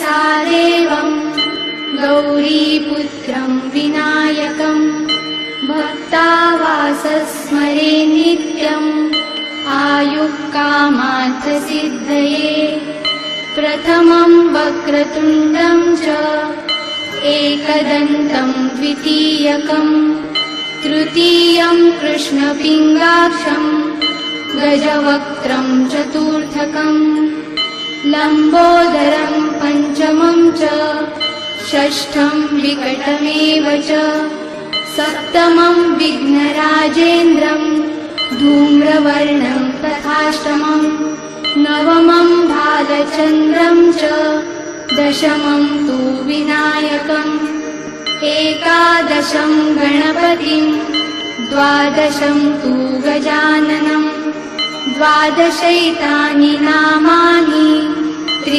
मनसा देवम् गौरीपुत्रं विनायकम् भक्तावासस्मरे नित्यम् आयुः कामार्थसिद्धये प्रथमं वक्रतुण्डं च एकदन्तं द्वितीयकम् तृतीयं कृष्णपिङ्गाक्षम् गजवक्त्रं चतुर्थकम् लम्बोदरं पञ्चमं च षष्ठं विकटमेव च सप्तमं विघ्नराजेन्द्रं धूम्रवर्णं तथाष्टमम् नवमं भालचन्द्रं च दशमं तु विनायकम् एकादशं गणपतिं द्वादशं तु गजाननम् द्वादशैतानि नामानि